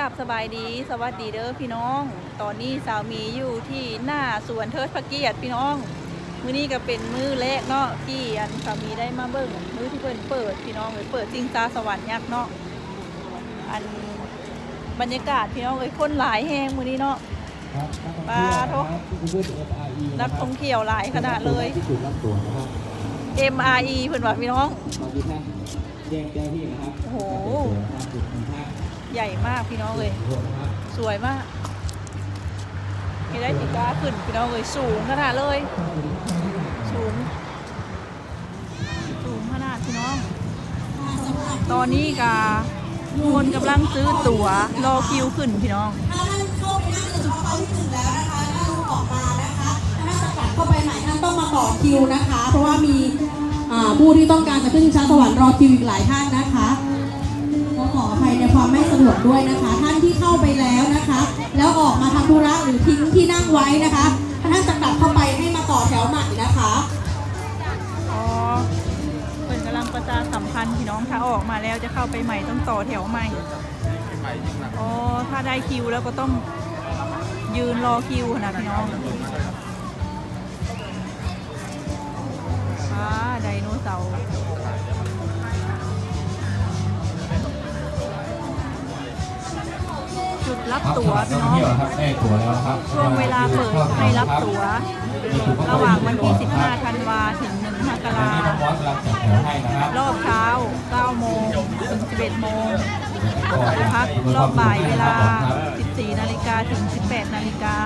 กับสบายดีสวัสดีเด้อพี่น้อง ตอนนี้สาวมีอยู่ที่หน้าสวนเทิดพระเกียรติพี่น้อง มื้อนี้ก็เป็นมื้อแรกเนาะที่อันสามีได้มาเบิ่งมื้อที่เพิ่นเปิดพี่น้องเลยเปิดจิงซาสวรรค์ยักษ์เนาะอันบรรยากาศพี่น้องเลยคนหลายแฮงมื้อนี้เนาะปลาทุกนักท่องเที่ยวหลายขนาดเลยที่จุดรับตัวนะครับ MRE เพิ่นว่าพี่น้องขอบคุณท่านแจ้งเจ้าหน้าที่นะครับโอ้โห ใหญ่มากพี่น้องเลยรวมนะครับสวยมากเห็นได้จิก้าขึ้นพี่น้องเลยสูงขนาดเลย สูง สูงขนาดพี่น้อง ตอนนี้กาคนกำลังซื้อตั๋วรอคิวขึ้นพี่น้องถ้าท่านเข้าไปนั่งในจุดเขาที่หนึ่งแล้วนะคะถ้าลูกออกมานะคะถ้าท่านจะกลับเข้าไปใหม่ท่านต้องมาต่อคิวนะคะ เพราะว่ามีอ่าผู้ที่ต้องการจะขึ้นชิงช้าสวรรค์รอคิวอีกหลายท่านนะคะก็ขออภัยในความไม่ สะดวกด้วยนะคะ ท่านที่เข้าไปแล้วนะคะ แล้วออกมาทำธุระหรือทิ้งที่นั่งไว้นะคะท่านจะกลับเข้าไปให้มาต่อแถวใหม่นะคะอ๋อเป็นกำลังประชาสัมพันธ์พี่น้องถ้าออกมาแล้วจะเข้าไปใหม่ต้องต่อแถวใหม่อ๋อถ้าได้คิวแล้วก็ต้องยืนรอคิวนะพี่น้องอ่าไดโนเสาร์ ตั๋วพี่น้องครับได้ตั๋วแล้วครับช่วงเวลาเปิดให้รับตั๋ว ระหว่างวันที่ 15 ธันวาถึง 1 มกตอนรานี้น้องบอสกำลังจัดแถวให้นะครับรอบเช้า 9 โมงถึง 11 โมงพักรอบบ่ายเวลา 14 นาฬิกาถึง 18 นาฬิกา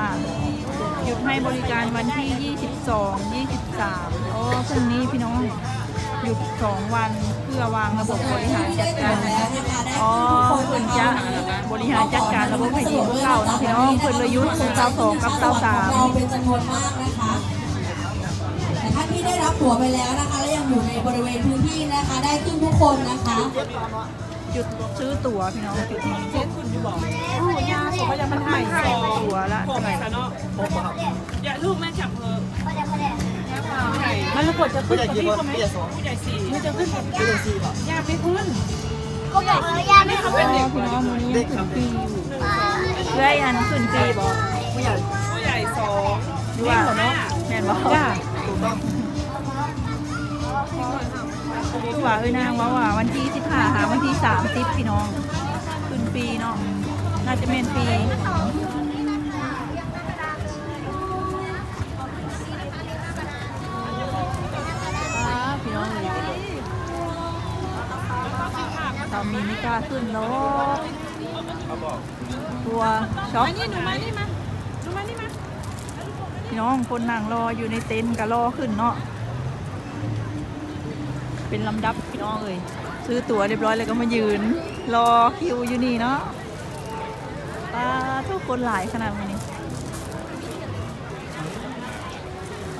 หยุดให้บริการวันที่ 22 23 โอ้พรุ่งนี้พี่น้องหยุด 2 วันเพื่อวางระบบบริหารจัดการอ๋อเพิ่นจะบริหารจัดการระบบให้ดีกว่าเก่าเนาะพี่น้องเพิ่อนเลยหยุดคือเตาสองกับเตาสามเราเป็นจำนวนมากนะคะแต่ท่านที่ได้รับตั๋วไปแล้วนะคะและยังอยู่ในบริเวณพื้นที่นะคะ ได้ขึ้นทุกคนนะคะจุดซื้อตั๋วพี่น้องจุดนี้โอ้ยาสุก็จะมันถ่ายตั๋วละเท่าไหร่อย่าลูกแม่จับเธอ มันระกดจะขึ้นกับพี่เขาไหมผู้ใหญ่สี่มันจะขึ้นกับพี่ยากไม่ขึ้นก็บอกแล้วย่าไม่อ๋ทำเป็นอพี่น้องมือนี้ขึ้นปีเพื่ออันขึ้นปีบอกผู้ใหญ่ผู้ใหญ่สองดูว่าเนาะแม่นบอกจ้าคือว่าเอ้ยนางว่าว่าวันที่สิบห้าหาวันที่สามสิบพี่น้องขึ้นปีเนาะน่าจะเป็นปี มีไม่กล้าขึ้นแล้วตัวช็อกนี่หนูมานี่มาหนูมานี่มาพี่น้องคนนั่งรออยู่ในเต็นท์ก็รอขึ้นเนาะเป็นลำดับพี่น้องเลยซื้อตั๋วเรียบร้อยแล้วก็มายืน รอคิวอยู่นี่เนาะตาทุกคนหลายขนาดนี้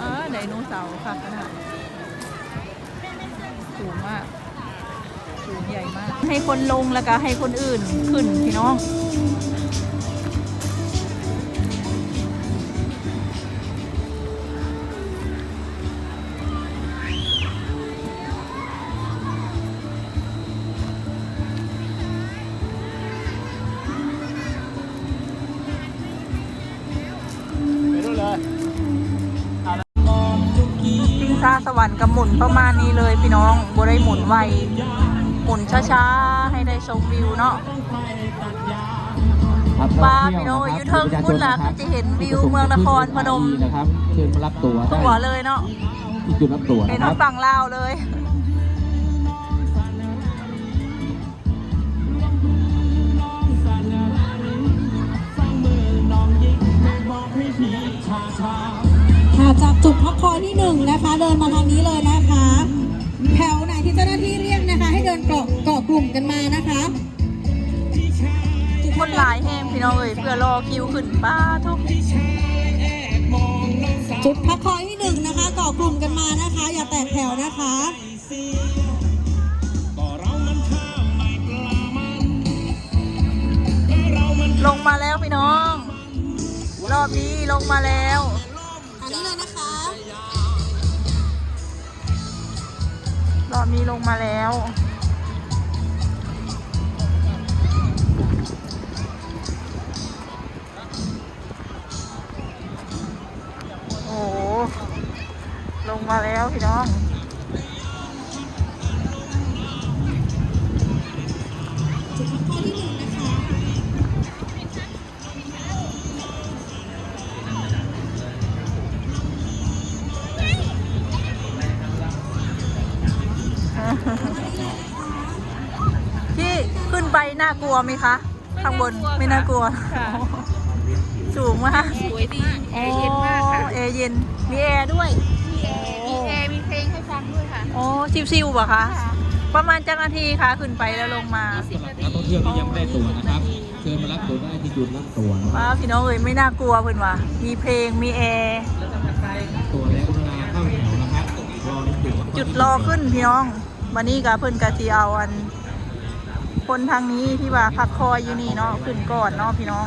อ่าไดโนเสาร์ค่ะขนาดสูงมาก สูงใหญ่มาก ให้คนลงแล้วก็ให้คนอื่นขึ้นพี่น้องจิงซาสวรรค์กับหมุนประมาณนี้เลยพี่น้องบ่ได้หมุนไว หมุนช้าๆ ให้ได้ชมวิวเนาะครับปลาพี่น้องอยู่เทิงพุ่นล่ะก็จะเห็นวิวเมืองนครพนมนะครับเชิญมารับตั๋วได้ตัวเลยเนาะที่จุดรับตั๋วเห็นนะคทารังบฝั่งลาวเลยค่ะจากจุดพักคอยที่หนึ่งนะคะ เดินมาทางนี้เลยนะคะ แถวไหนที่เจ้าหน้าที่เรียกนะคะให้ เดินเกาะเกาะกลุ่มกันมานะคะคนหลายแห้งพี่น้องเอ้ยเพื่อรอคิวขึ้นป้าทุกจุดพักคอยที่หนึ่งนะคะเกาะกลุ่มกันมานะคะ อย่าแตกแถวนะคะลงมาแล้วพี่น้อง รอบนี้ลงมาแล้ว อันนี้เลยนะคะ รอบนี้ลงมาแล้ว มาแล้วพี่น้องพี่ขึ้นไปน่ากลัวไหมคะ ข้างบนไม่น่ากลัว สูงมากสวยดีแอร์เย็นมากค่ะแอร์เย็นมีแอร์ด้วย ชิวๆป่ะคะ ประมาณจักนาทีคะขึ้นไปแล้วลงมาสำหรับนักท่องเที่ยวที่ยังไม่ได้ตั๋วนะครับเชิญมารับตั๋วได้ที่จุดรับตั๋วนะคว้ารับวพี่น้องเอ้ยไม่น่ากลัวเพื่อนว่ะมีเพลงมีแอร์ตั๋วแล้วกรุณาเข้าแถวนะครับรอรับตั๋วจุดรอขึ้นพี่น้องวันนี้กับเพื่อนกะทีเอาอัน คนทางนี้ที่ว่าพักคอยอยู่นี่เนาะขึ้นก่อนเนาะพี่น้อง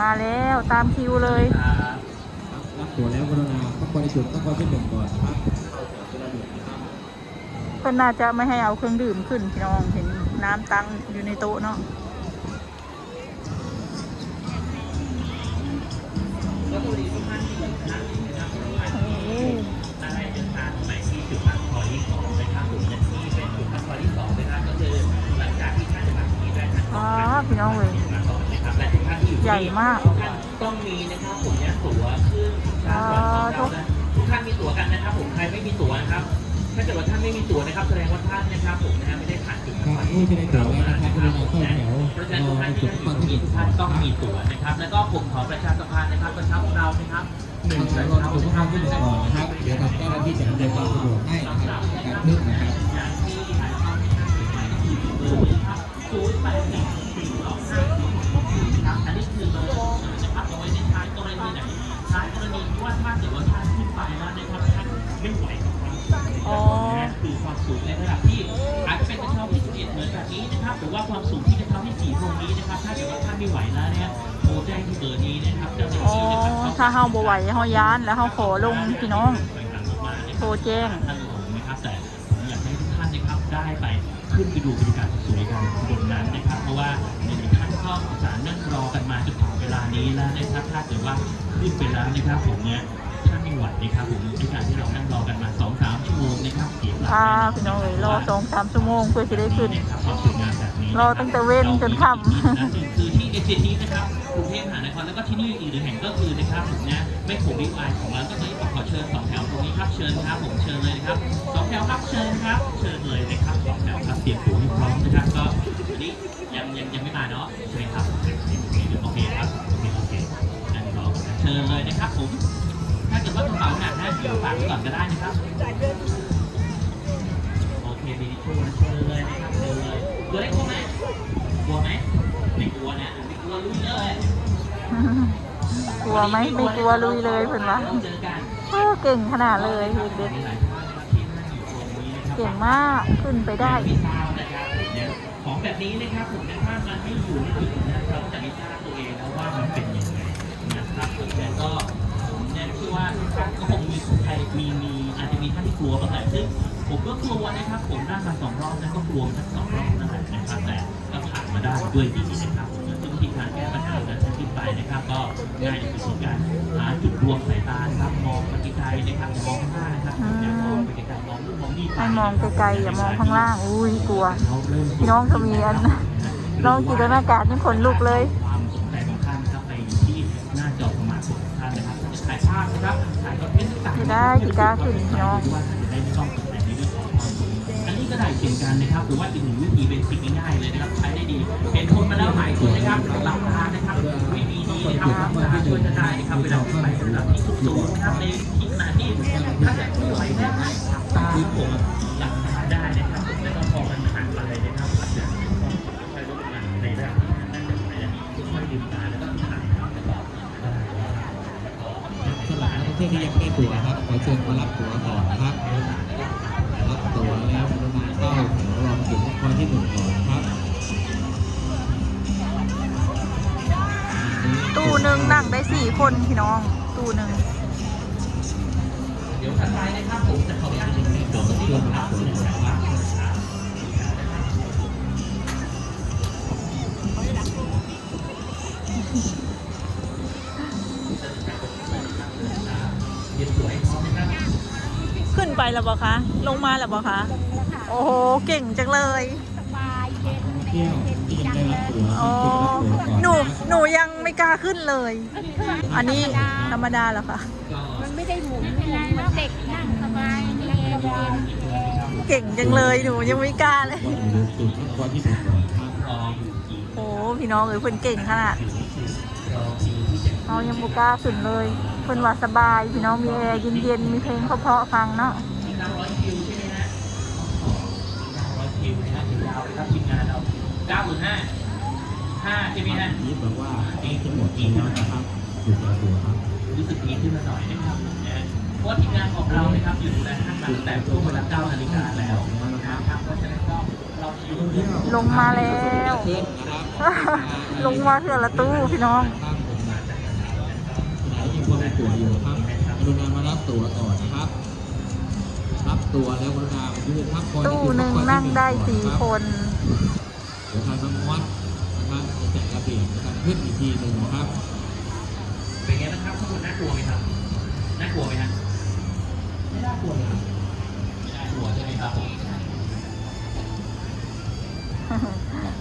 มาแล้วตามคิวเลยรับตั๋วแล้วกรุณาต้องคอยในจุดต้องคอยที่หนึ่งก่อนนะครับ พื่อนน่าจะไม่ให้เอาเครื่องดื่มขึ้นพี่น้องเห็นน้ำตั้งอยู่ในโต๊ะเนาะโอ้อ๋อพี่น้องเลยใหญ่มากต้องมีนะครับผมเนี่ยตั๋วขึ้นอ๋อทุกทุกท่านมีตั๋วกันนะครับผมใครไม่มีตั๋วนะครับ ถ้าเกิดว่าท่านไม่มีตั๋วนะครับแสดงว่าท่านนะครับผมนะฮะไม่ได้ผ่านจุดครับผู้ที่ได้ตั๋วแล้วนะครับกรุณาเข้าแถวเพราะฉะนั้นรทุอกท่านในที่จุดได้ตั้งที่หทุนึ่งกก่อท่านนต้องนะครับมีตั๋วนะครับ แล้วก็ผมขอประชาสัมพันธ์นะครับกระเช้าของเรานะครับหนึ่งทางกแถระวรอเช้าจุดนะตั้คงรับที่หนึ่งก่อนนะครับ เดี๋ยวทางเจ้าหน้าที่จะอำนวยความสะดวกให้นะครับในการพึ่งนะครับศูนย์แปดหนึ่งสี่สองห้าสี่หกสี่นะครับอันนี้คือเบอร์นะครับเอาไว้ในท้ายกรณีไหนท้ายกรณีที่ว่าถ้าเกิดว่าท่านขึ้นไปแล้วนะครับท่านไม่ไหวกับความ สูงอ๋อนะคือความสูงในระดับที่อาจจะเป็นกระเช้าพิเศษเหมือนแบบนี้นะครับหรือว่าความสูงที่กระเช้าที่สี่ตรงนี้นะครับ ถ้าเกิดว่าท่านไม่ไหวแล้วเนี่ยโทรแจ้งที่เบอร์นี้นะครับเจ้าหน้าอ๋อที่นะครับ ถ้าเฮาบ่ไหวเฮาย้านแล้วเฮาขอลงพี่น้อง โทรแจ้งท่านลงนะครับแต่ผมอยากให้ทุกท่านนะครับได้ไปขึ้นไปดูบรรยากาศสวยๆกันบนนั้นนะครับ เพราะว่าในท่านก็อุตส่าห์นั่งรอกันมาจนถึงเวลานี้แล้วนะครับถ้าเกิดว่าขึ้นไปแล้วนะครับผมเนี่ยถ้าไม่ไหวนะครับผมในการที่เรานั่งรอกันมาสอง สามชั่วโมงนะครับเสียเวลาอ่าพี่น้องเอ้ยรอสองสามชั่วโมงเพื่อจะได้ขึ้นนะครับความสวยงามแบบนี้รอตั้งแต่เว้นจนค่ำคือที่เอเจนต์นะครับกรุงเทพมหานครแล้วก็ที่นี่อีกหนึ่งแห่งก็คือนะครับผมนะไม่ผมวิวไอของเราก็เลยขอเชิญสองแถวตรงนี้ครับเชิญครับผมเชิญเลยนะครับสองแถวครับเชิญครับ เชิญเลยนะครับสองแถวครับเตรียมตัวให้พร้อมนะครับก็อันนี้ยังยังยังไม่มาเนาะใช่ไหมครับโอเคครับโอเคโอเคงั้นรอเชิญเลยนะครับผมถ้าเกิดว่ากระเป๋าหนักนะเดี๋ยวฝากไว้ก่อนก็ได้นะครับ โอเคมีทิชชู่นะเชิญเลยนะครับเชิญเลยตัวเล็กกลัวไหมกลัวไหมไม่กลัวนะไม่กลัวลุยเลยกลัวไหมไม่กลัวลุยเลยเพื่อนวะเจอกันเก่งขนาดเลยเด็กมีหลายท่านนะครับที่นั่งอยู่ตรงนี้นะครับๆเก่งมากขึ้นไปได้ไม่ทราบนะครับเนี่ยของแบบนี้นะครับผมนะถ้ามันไม่อยู่ในจุดนั้นเราจะไม่ทราบตัวเองนะว่ามันเป็นยังไงนะครับผมเนี่ยก็ผมเนี่ยเชื่อว่าก็คงมีใครมีมีอาจจะมีท่านที่กลัวบ้างแหละซึ่ง ผมก็กลัวนะครับ ผมนั่งมาสองรอบแล้วก็กลัวทั้งสองรอบนั่นแหละนะครับ แต่ก็ผ่านมาได้ด้วยดีนะครับซึ่งวิธีการแก้ปัญหานั้นที่ไปนะครับ ก็ง่ายที่สุดการหาจุดรวมสายตานะครับมองไปไกลๆนะครับอย่ามองข้างหน้านะครับอย่ามองไปไกลๆมองนู่นมองนี่ไปให้มองไกลๆอย่ามองข้างล่าง อุ้ยกลัวเขาเริ่มพี่น้องก็มีอันลองจินตนาการนี่ขนลุกเลยความสนใจของท่านนะครับไปอยู่ที่หน้าจอสมาร์ทโฟนของท่านนะครับถ้าจะถ่ายภาพนะครับถ่ายคอนเทนต์ต่างๆไม่ได้กีตาร์ขึ้นพี่น้อง็ได้เช่นกันนะครับหรือว่าอีกหนึ่งวิธีเป็นสิ่งง่ายๆเลยนะครับใช้ได้ดีเห็นคนมาแล้วหลายคนนะครับหลับตานะครับวิธีนี้นะครับหลับตาช่วยจะได้นะครับเวลาที่ไปสำหรับที่สุดสูงนะครับในที่ขณะที่ถ้าจะไม่ไหวนะครับหลับตาผมหลับตาได้นะครับแล้วก็พอมันผ่านไปนะครับอาจจะค่อยๆลดลงในระดับที่น่าจะไหวแล้วค่อยๆลืมตาแล้วก็ถ่ายภาพต่อได้สำหรับนักท่องเที่ยวที่ยังไม่ได้ตั๋วครับขอเชิญมารับตั๋วก่อน ที่หนึ่งก่อนนะครับตู้หนึ่งนั่งได้สี่คนพี่น้อง ตู้หนึ่งเดี๋ยวถัดไปนะครับผมจะขออนุญาตเป็นตัวที่เพื่อผมมารัรับบตั๋วหนึ่งนะนะคครัรับบเรียนสวยพร้อมนะครับขึ้นไปแล้วบอคะ ลงมาแล้วบอคะโอ้โห เก่งจังเลย สบายเย็นเที่ยวที่ยังไม่ได้รับตั๋วอ๋อต้องรับตั๋วก่อนหนู หนูยังไม่กล้าขึ้นเลย อันนี้ธรรมดาเหรอคะก็มันไม่ได้หมุนหมุนมันเด็กนั่งสบายนั่งสบายเก่งจังเลยหนูยังไม่กล้าเลยว่าอยู่จุดรับตั๋วที่หนึ่งก่อนครับขอพี่น้องเอ้ยเพิ่นเก่งขนาดรอคิวที่จะเรายังบุกล้าขึ้นเลยเพิ่นว่าสบาย พี่น้องมีแอร์เย็นๆมีเพลงเพราะๆฟังเนาะ คิวนะฮะยาวเลยครับทีมงานเรา9หรือ5 5ใช่ไหมฮะนี่บอกว่าเอ๊ะจะหมดอีกแล้วนะครับอยู่ตัวตัวครับ รู้สึกดีขึ้นมาหน่อยนะครับนะเพราะว่าทีมงานของเรานะครับอยู่ในห้างตั้งแต่ช่วงเวลา9นาฬิกาแล้วนะครับเพราะฉะนั้นก็เราอยู่ลงมาแล้ว ลงมาเถื่อละตู้พี่น้องรับผมไหนมีคนตั๋วอยู่ครับกรุณามารับตั๋วก่อนนะครับ รับตัวแล้วกรุณายืนพักก่อนตู้หนึ่งนั่งได้สี่คนเดี๋ยวทางบางวัดนะครับจะแจัดระเบียบนการขึ้นอีกทีหนึ่งนะครับเป็นไงบ้างครับทุกคนน่ากลัวไหมครับน่ากลัวไหมฮะไม่น่ากลัวเลยครับไม่น่ากลัวใช่ไหมครับ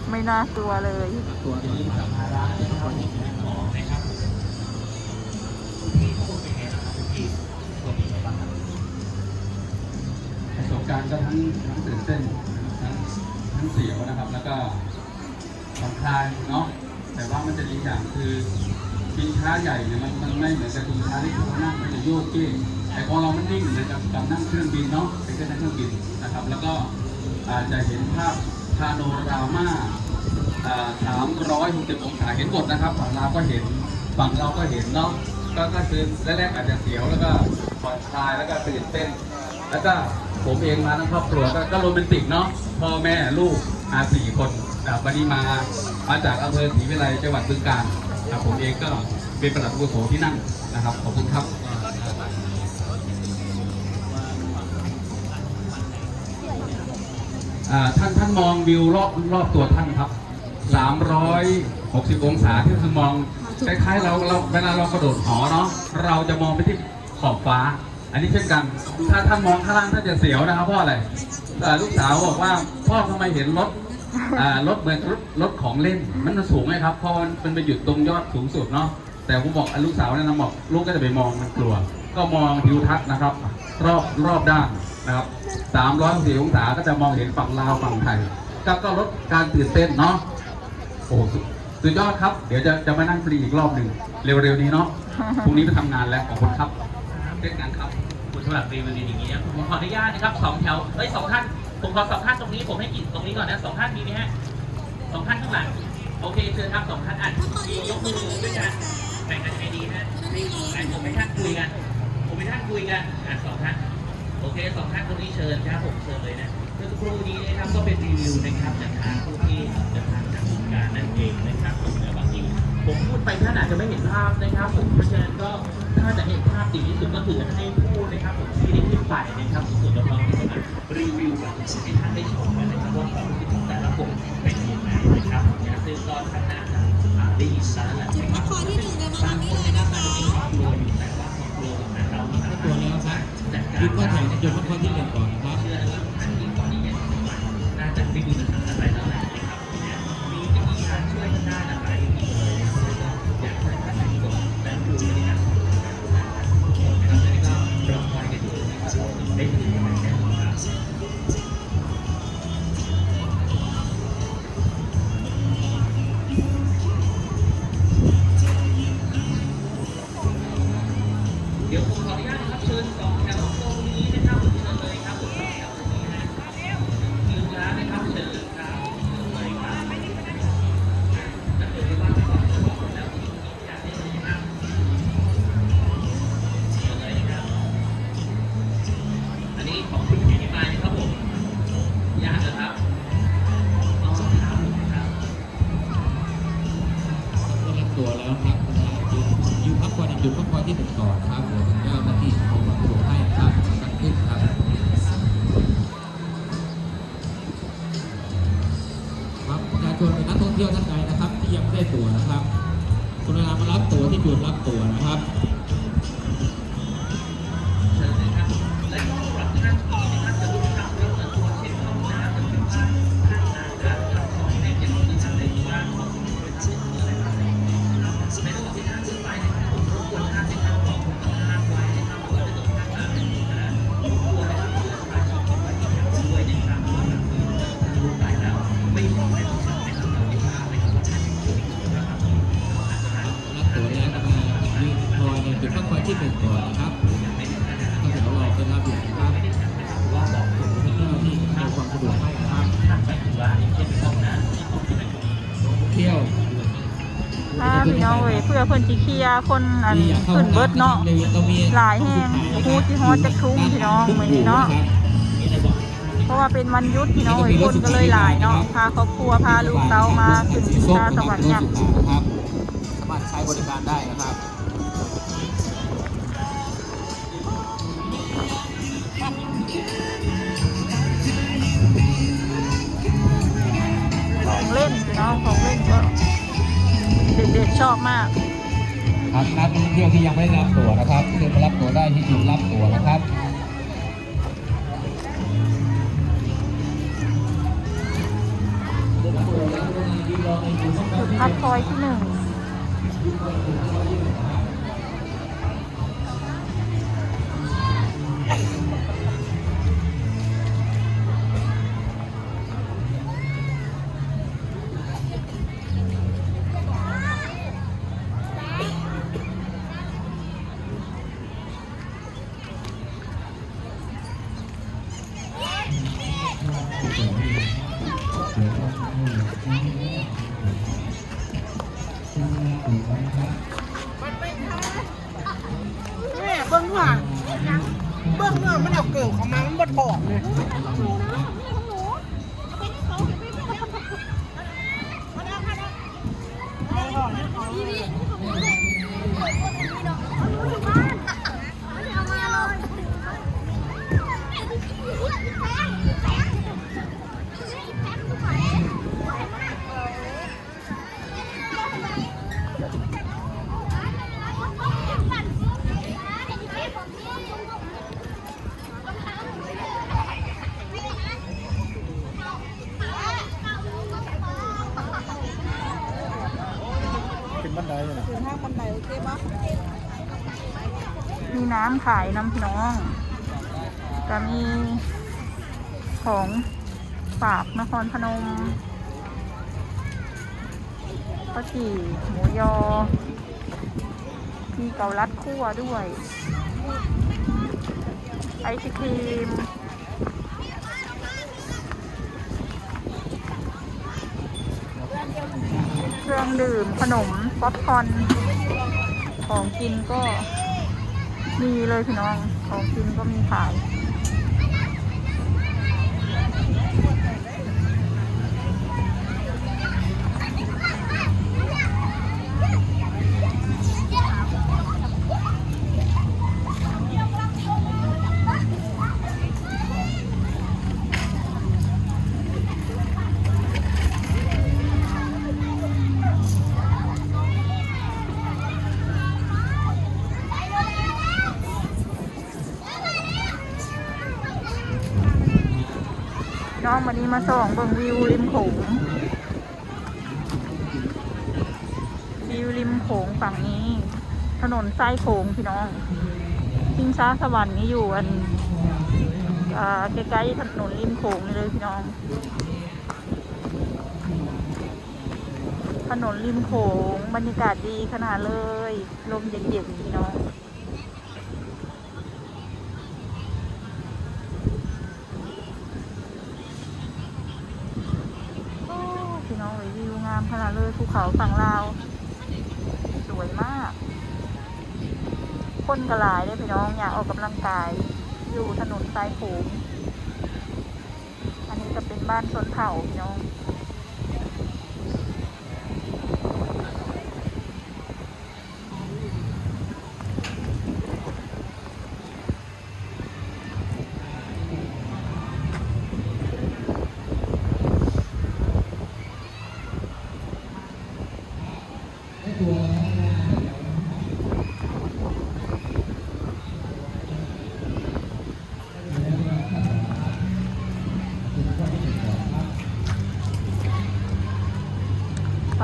ไม่น่าตัวเลยตัวนี้สัมภาระที่ทุกคนหยิบขอนะครับ ก็ทั้งทั้งตื่นเต้นทั้งทั้งเสียวนะครับ แล้วก็ผ่อนคลายเนาะแต่ว่ามันจะดีอย่างคือชิงช้าใหญ่เนี่ยมันมันไม่เหมือนกับชิงช้าที่เรานั่งมันจะโยกเก้งแต่ของเรามันนิ่งเหมือนกับกับนั่งเครื่องบินเนาะเป็นเครื่นั่งเครื่องบินนะครับ แล้วก็อาจจะเห็นภาพพาโนรามาสามร้อยหกสิบองศาเห็นหมดนะครับ ฝั่งเราก็เห็นฝั่งเราก็เห็นเนาะก็ก็คือแรกๆอาจจะเสียวแล้วก็ผ่อนคลายแล้วก็ตื่นเต้น แล้วก็ ผมเองมาทั้งครอบครัวก็โรแมนติกเนาะพ่อแม่ลูกอาสี่คนอ่าวันนี้มามาจากอำเภอศรีวิไลจังหวัดบึงกาฬอ่าผมเองก็เป็นประหลัดอุโสที่นั่งนะครับขอบคุณครับท่านท่านมองวิวรอบรอบตัวท่านครับ 360 องศาที่คือมองคล้ายๆเราเราเวลาเรากระโดดหอเนาะเราจะมองไปที่ขอบฟ้า อันนี้เช่นกัน ถ้าท่านมองข้างล่างท่านจะเสียวนะครับเพราะอะไรเอ่อลูกสาวบอกว่าพ่อทำไมเห็นรถอ่ารถเหมือนรถรถของเล่น มันสูงไหมครับเพราะมันเป็นไปหยุดตรงยอดสูงสุดเนาะแต่ผมบอกอะลูกสาวเนี่ยนะบอกลูกก็จะไปมองมันกลัว ก็มองทิวทัศน์นะครับ รอบรอบด้านนะครับ360องศาก็จะมองเห็นฝั่งลาวฝั่งไทยก็ก็ลดการตื่นเต้นเนาะโอ้โหสุดสุดยอดครับ เดี๋ยวจะจะมานั่งฟรีอีกรอบหนึ่งเร็วๆนี้เนาะพรุ่งนี้ไปทำงานแล้วขอบคุณครับ เล่นงานครับคุณสำหรับรีวิวดีอย่างนี้นะผมขออนุญาตนะครับสองแถวเอ้ยสองท่านผมขอสองท่านตรงนี้ผมให้กินตรงนี้ก่อนนะสองท่านมีไหมฮะสองท่านข้างหลังโอเคเชิญครับสองท่านอะมียกมือด้วยกันแบ่งกันยังไงดีฮะให้ผมให้ท่านคุยกัน ผมให้ท่านคุยกันอะสองท่านโอเคสองท่านตรงนี้เชิญครับผมเชิญเลยนะเมื่อสักครู่นี้นะครับก็เป็นรีวิวนะครับจากทางผู้ที่เดินทางจากวงการนั่นเองนะครับผมและบางทีผมพูดไปท่านอาจจะไม่เห็นภาพนะครับผมเพราะฉะนั้นก็ ถ้าจะเห็นภาพดีที่สุดก็คือให้ผู้นะครับผมที่ได้ขึ้นไปนะครับส่วนน้องๆที่มารีวิวแบบให้ท่านได้ชมกันนะครับว่าความรู้สึกของแต่ละคนเป็นยังไงนะครับเนี่ยซึ่งก็ท่านน่าจะอ่าได้ยินแล้วแหละนะครับบางคนนะครับอาจจะมีครอบครัวอยู่แต่ว่าครอบครัวของเราไม่สาตัวมารถแล้วครับจัดกาคิดรว่าแถวจะจุดพักผ่อนที่หนึ่งก่อนนะครับเชื่อว่าท่านที่ตอนนี้ยังน่าจะไม่มีปัญหาอะไรแล้วแหละ พิ่นสิเคลียร์คนอันขึ้นเบิดเนาะหลายแห่งฮู้ที่ฮอดจักทุ่มพี่น้องมื้อนี้เนาะเพราะว่าเป็นวันหยุดพี่น้องเอ้ยคนก็เลยหลายเนาะพาครอบครัวพาลูกเต้ามาขึ้นชิงช้าสวรรค์ยักษ์นะครับสามารถใช้บริการได้นะครับของเล่นพี่น้องของเล่นก็เด็กๆชอบมาก ครับนักท่องเที่ยวที่ยังไม่ได้รับตั๋วนะครับเชิญมารับตั๋วได้ที่จุดรับตั๋วนะครับจุดพักคอยที่หนึ่ง มีน้ำ ขายน้ำพี่น้อง ก็มีของฝากนครพนมข้าวจี่หมูยอ มีเกาลัดคั่วด้วย ไอศครีมเครื่องดื่มขนมป๊อปคอนของกินก็ มีเลยพี่น้องของกินก็มีขาย วันนี้มาส่องเบิ่งวิวริมโขงวิวริมโขงฝั่งนี้ ถนนทรายโขงพี่น้องชิงช้าสวรรค์นี่อยู่อันใกล้ๆถนนริมโขงเลยพี่น้อง ถนนริมโขงบรรยากาศดีขนาดเลย ลมเย็นๆพี่น้อง โอ้พี่น้องเอ้ยวิวงามขนาดเลยภูเขาฝั่งลาว สวยมาก คนกระลายได้พี่น้องอยากออกกำลังกาย อยู่ถนนสายผูงอันนี้จะเป็นบ้านชนเผ่าพี่น้อง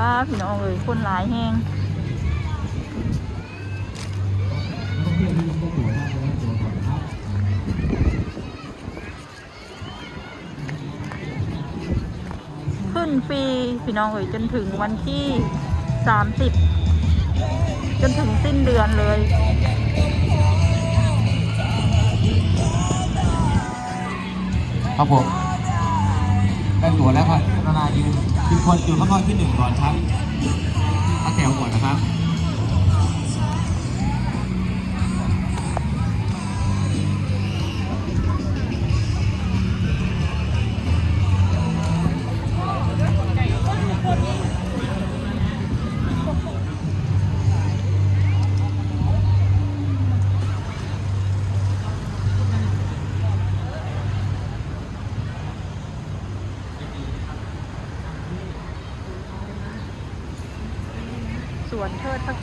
ป้าพี่น้องเอ้ยคนหลายแห้งขึ้นฟรีพี่น้องเอ้ยจนถึงวันที่สามสิบจนถึงสิ้นเดือนเลย ครับผมได้ตัวแล้วครับกรุณายืน ยืนคนอยู่ข้างนอกที่หนึ่งก่อนครับตั้งแถวก่อนนะครับ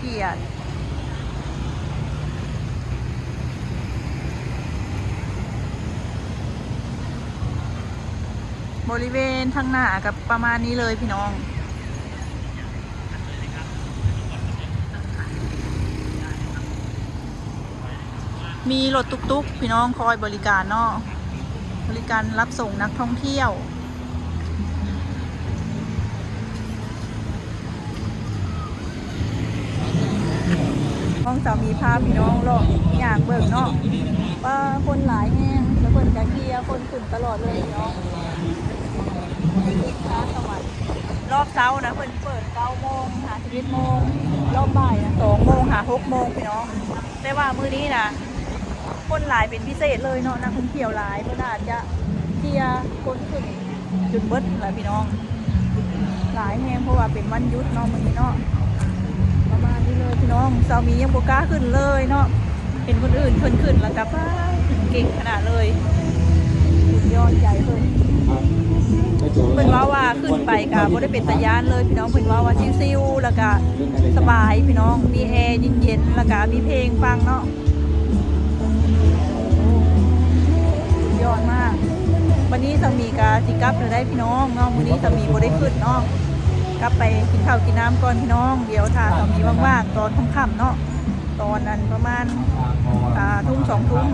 กียรติบริเวณทางหน้ากับประมาณนี้เลยพี่น้องมีรถตุกๆ พี่น้องคอยบริการเนาะบริการรับส่งนักท่องเที่ยว ห้องสามีพาพี่น้องเลาะอยากเบิกเนาะว่าคนหลายแห้งแล้วคนกะเกียร์คนขึ้นตลอดเลยพี่น้องค้าสวรรค์รอบเช้านะเพิ่นเปิด9โมงหา11โมงรอบบ่ายนะ2โมงหา6โมงพี่น้องแต่ว่ามื้อนี้นะคนหลายเป็นพิเศษเลยเนาะนักท่องเที่ยวหลายเพิ่นอาจจะเกียร์คนขึ้นจุดเบิดแหละพี่น้อง หลายแห้งเพราะว่าเป็นวันหยุดเนาะมื้อนี้เนาะ เลยพี่น้องสามียังบกล้าขึ้นเลยเนาะเห็นคนอื่นขึ้นขึ้นแล้วกับเก่งขนาดเลยสุดยอดใหญ่เลยเพิ่นว่าว่าขึ้นไปกับบ่ได้เป็นตะยานเลยพี่น้องเพิ่นว่าว่าซิวๆแล้วก็สบายพี่น้องมีแอร์เย็นๆแล้วก็มีเพลงฟังเนาะยอดมาก วันนี้สามีกับสิกับเลยได้พี่น้องเนาะวันนี้สามีบ่ได้ขึ้นเนาะ กลับไปกินข้าวกินน้ำก่อนพี่น้อง เดี๋ยวถ้าเรามีว่างๆตอนค่ำๆเนาะตอนนั้นประมาณอ่าทุ่มสองทุ่ม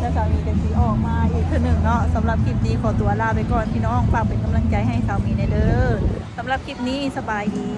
แล้วสามีกันสีออกมาอีกเทื่อหนึ่งเนาะสำหรับคลิปนี้ขอตัวลาไปก่อนพี่น้องฝากเป็นกำลังใจให้สามีในเด้อสำหรับคลิปนี้สบายดี